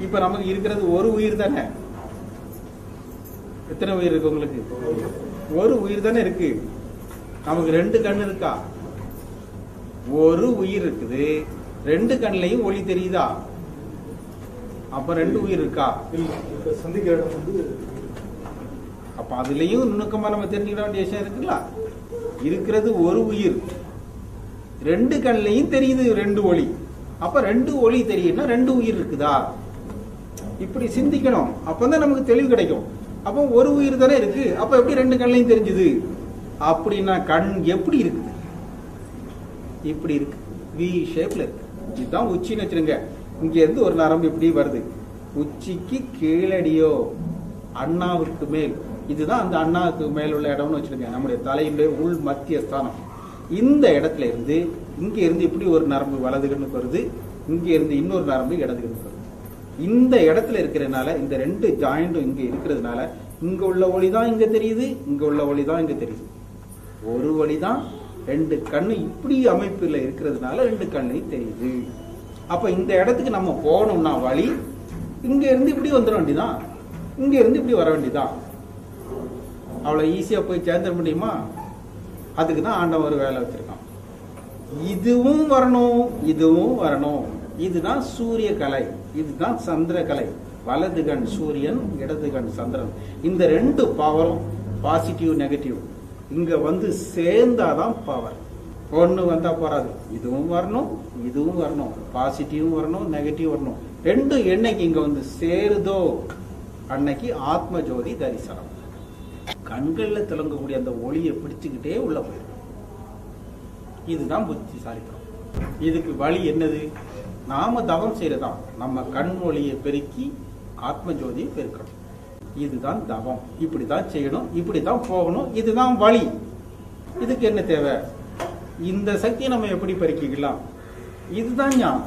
இப்ப நமக்கு இருக்கிறது ஒரு உயிர் தானே? எத்தனை உயிர் இருக்கு உங்களுக்கு? ஒரு உயிர் தானே இருக்கு. நமக்கு ரெண்டு கண் இருக்கா? ஒரு உயிர் இருக்குது. ரெண்டு கண்ணுலயும் ஒளி தெரியுதா? அப்ப ரெண்டு உயிர் இருக்கா? சந்திக்கிற இடம் வந்து அப்ப அதுலயும் நுணுக்கமா நம்ம தெரிஞ்சுக்கிற வேண்டிய விஷயம் இருக்குல்ல? இருக்கிறது ஒரு உயிர். ரெண்டு கண்ணுலயும் தெரியுது ரெண்டு ஒளி. அப்ப ரெண்டு ஒளி தெரியுதுன்னா ரெண்டு உயிர் இருக்குதா? இப்படி சிந்திக்கணும். அப்பதான் நமக்கு தெளிவு கிடைக்கும். அப்போ ஒரு உயிர் தானே இருக்கு. அப்ப எப்படி ரெண்டு கண்ணையும் தெரிஞ்சுது? அப்படின்னா கண் எப்படி இருக்குது இப்படி இருக்கு. வி ஷேப்ல இருக்கு. இதுதான் உச்சின்னு வச்சிருங்க. இங்க இருந்து ஒரு நரம்பு இப்படி வருது. உச்சிக்கு கீழடியோ அண்ணாவுக்கு மேல். இதுதான் அந்த அண்ணாவுக்கு மேல் உள்ள இடம்னு வச்சிருங்க. நம்முடைய தலையினுடைய உள் மத்திய ஸ்தானம். இந்த இடத்துல இருந்து இங்க இருந்து இப்படி ஒரு நரம்பு வலது கண்ணுக்கு வருது. இங்க இருந்து இன்னொரு நரம்பு இடது கண்ணுக்கு வருது. இந்த இடத்துல இருக்கிறதுனால இந்த ரெண்டு ஜாயிண்டும் இங்கே இருக்கிறதுனால இங்கே உள்ள ஒளி தான் இங்கே தெரியுது இங்கே உள்ள ஒளி தான் இங்கே தெரியுது. ஒரு ஒளி தான் ரெண்டு கண்ணு இப்படி அமைப்பில் இருக்கிறதுனால ரெண்டு கண்ணையும் தெரியுது. அப்போ இந்த இடத்துக்கு நம்ம போகணும்னா வழி இங்கேருந்து இப்படி வந்துட வேண்டியதான் இங்க இருந்து இப்படி வர வேண்டியதான் அவ்வளோ ஈஸியாக போய் சேர்ந்துட முடியுமா? அதுக்கு தான் ஆண்டவன் ஒரு வேலை வச்சுருக்கான். இதுவும் வரணும் இதுவும் வரணும். இதுதான் சூரிய கலை இதுதான் சந்திர கலை வலது கண் சூரியன் இடது கண் சந்திரன். இந்த ரெண்டு பவரும் பாசிட்டிவ் நெகட்டிவ் இங்க வந்து சேர்ந்தாதான் பவர் ஒன்று வந்தால் போறாது. இதுவும் வரணும் இதுவும் வரணும். பாசிட்டிவும் வரணும் நெகட்டிவ் வரணும். ரெண்டும் என்னைக்கு இங்க வந்து சேருதோ அன்னைக்கு ஆத்ம ஜோதி தரிசனம். கண்களில் திளங்கக்கூடிய அந்த ஒளியை பிடிச்சுக்கிட்டே உள்ள போயிடும் இதுதான் புத்திசாலித்தனம். இதுக்கு வழி என்னது? நாம தவம் செய்யறதா நம்ம கண் ஒளியை பெருக்கி ஆத்ம ஜோதியை பெருக்கணும். இதுதான் தவம். இப்படிதான் செய்யணும் இப்படிதான் போகணும் இதுதான் வழி. இதுக்கு என்ன தேவை? இந்த சக்தியை நம்ம எப்படி பெருக்கிக்கலாம்? இதுதான் ஞானம்.